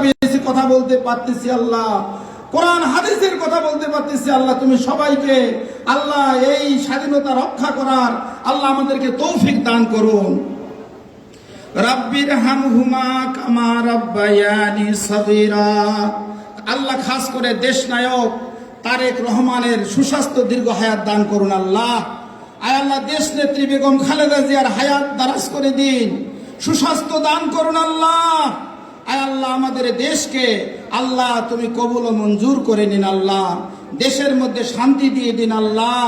পেয়েছি কথা বলতে পারতেছি আল্লাহ। কোরআন, হাদিসের কথা বলতে পারতেছি আল্লাহ। তুমি সবাইকে আল্লাহ এই স্বাধীনতা রক্ষা করার আল্লাহ আমাদেরকে তৌফিক দান করুন। রাব্বির আল্লাহ খাস করে দেশ নায়ক তারেক রহমানের সুস্বাস্থ্য দীর্ঘ হায়াত দান করুন আল্লাহ। আয় আল্লাহ, দেশ নেত্রী বেগম খালেদা জিয়ার হায়াত দারাজ করে দিন। সুস্বাস্থ্য দান করুন আল্লাহ। আয় আল্লাহ, আমাদের দেশকে, আল্লাহ, তুমি কবুল ও মঞ্জুর করে নিন আল্লাহ। দেশের মধ্যে শান্তি দিয়ে দিন আল্লাহ।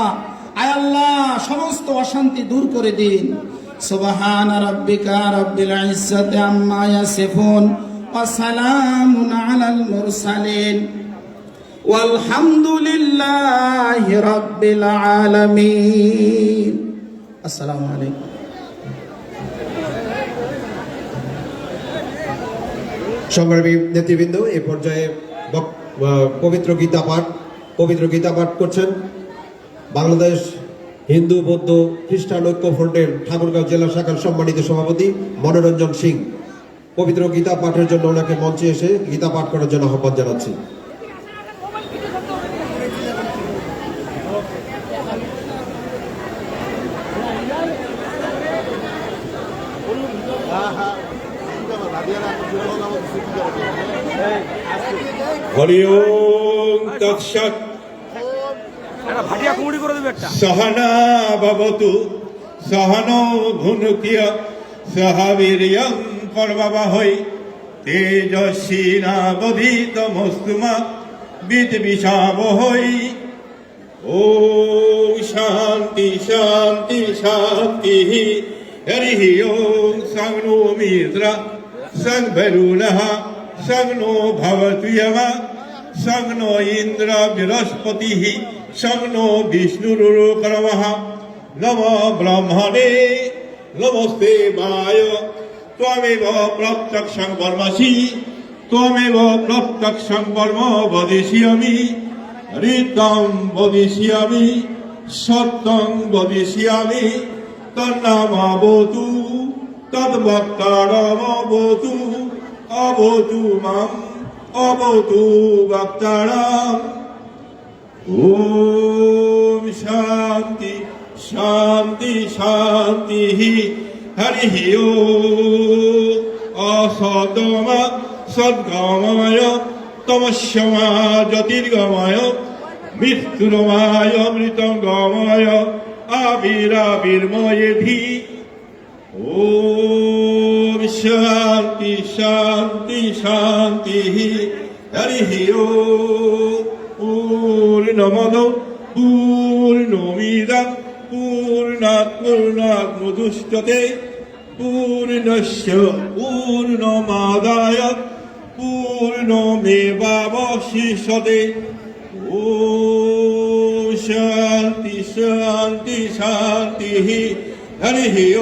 আয় আল্লাহ, সমস্ত অশান্তি দূর করে দিন। সুবহান রাব্বিকা রাব্বিল ইজ্জাতি আম্মা ইয়াসিফুন ওয়া সালামুন আলাল মুরসালিন। walhamdulillahi rabbil alamin আসসালামু আলাইকুম। সংগ্রামী নেতৃবৃন্দ, এ পর্যায়ে পবিত্র গীতা পাঠ, পবিত্র গীতা পাঠ করছেন বাংলাদেশ হিন্দু বৌদ্ধ খ্রিস্টান ঐক্য ফ্রন্টের ঠাকুরগাঁও জেলা শাখার সম্মানিত সভাপতি মনোরঞ্জন সিং। পবিত্র গীতা পাঠের জন্য ওনাকে মঞ্চে এসে গীতা পাঠ করার জন্য আহ্বান জানাচ্ছি। হরি সহনা ভবতু সহনো ভুনুকিয় সহ বীর্যং পর্ববহৈ তেজস্বী নাবধীতমস্তুমা বিদ্বিষাবহৈ। ও শান্তি শান্তি শান্তি। হরি ওম সংনো সংভরুণः সংনো ভবতু यमः সংনো ইন্দ্র বৃহস্পতিः সংনো বিষ্ণুরুকরমः নম ব্রহ্মণে নমস্তে বায় ত্বমেব প্রত্যক্ষং বর্মসি ত্বমেব প্রত্যক্ষং বর্ম বদিষ্যামি ঋতম বদিষ্যামি সত্যং বদিষ্যামি তন্নামাবতু তদ্ভক্তারমবতু অবতু মাম অবতু ভক্তারাম ওম শান্তি শান্তি শান্তি হরি ও। অসতম সদ্গময় তমস্যমা জ্যোতির্গময়, মৃত্যুরমায় মৃতঙ্গময় আবিরাবির্ময়েধি। ওম শান্তি শান্তি শান্তি, হরি ও। পূর্ণমদ, পূর্ণমিদং, পূর্ণাৎ পূর্ণাৎ মুদুষ্যতে পূর্ণস্য, পূর্ণমাদায় পূর্ণমেবাবশিষ্যতে ও শান্তি শান্তি শান্তি হরি ও।